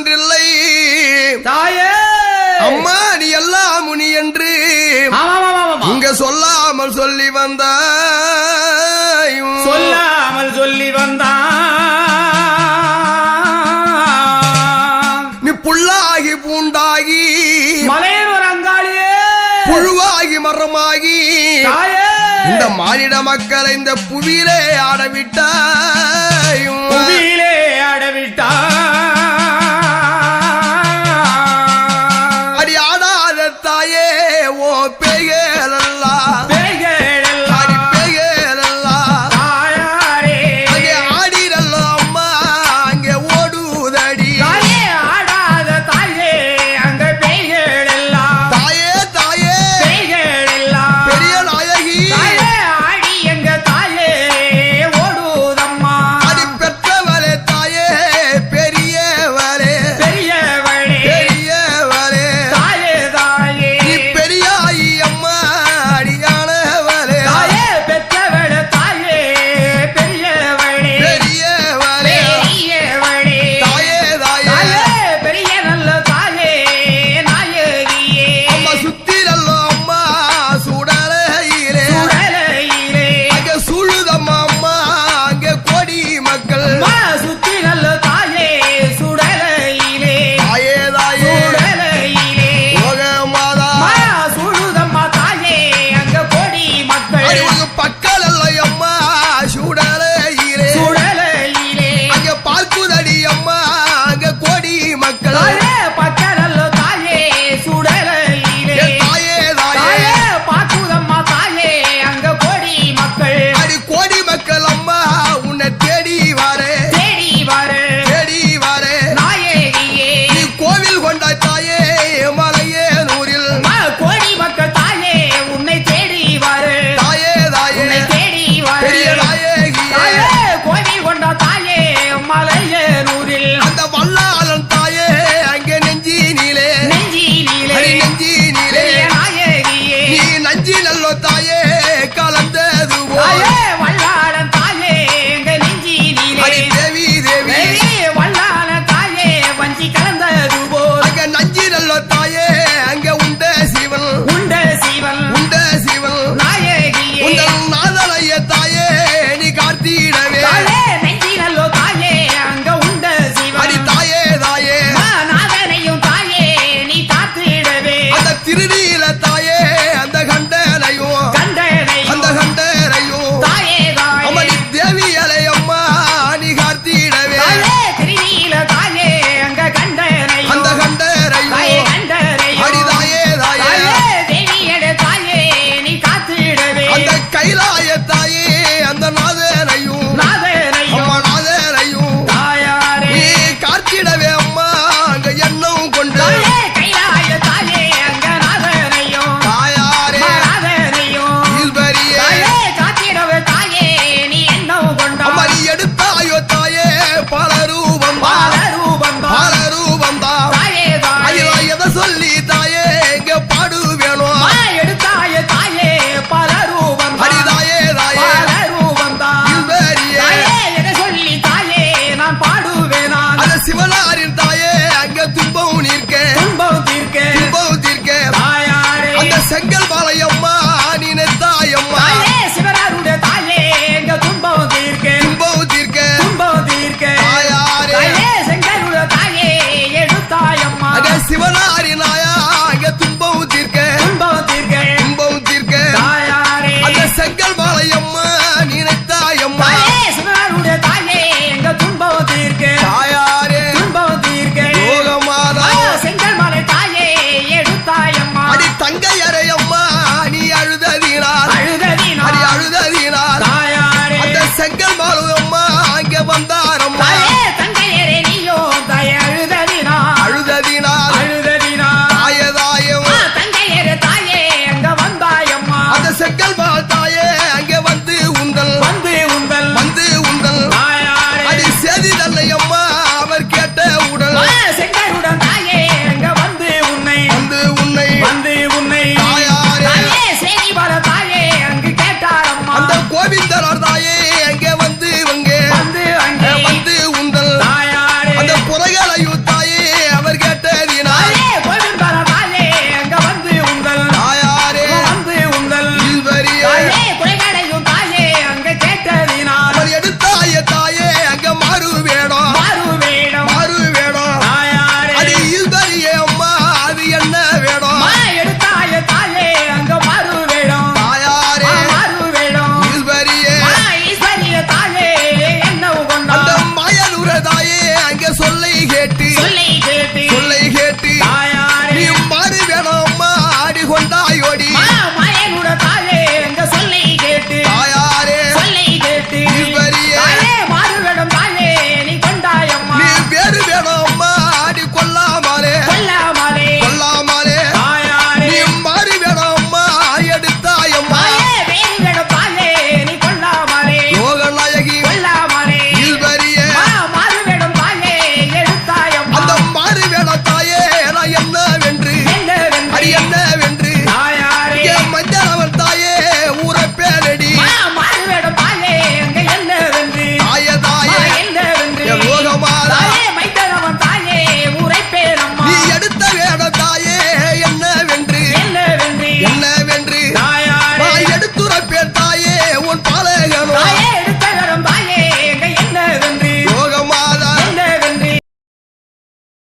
ஒன்றில்லை. தாயே! அம்மா நீ எல்லா முனி என்று இங்க சொல்லாமல் சொல்லி வந்தாய். சொல்லாமல் சொல்லி வந்தா நீ புள்ளாகி பூண்டாகி. மலையனூர் அங்காளியே. புழுவாகி மரமாகி. இந்த மாநில மக்களை இந்த புவியிலே ஆடவிட்டாயும் புவியிலே ஆடவிட்டா அதுபோல நஞ்சிரல்ல தாயே. சிவனாரின் বাজায়ে சொல்லை கேட்டு சொல்லை கேட்டு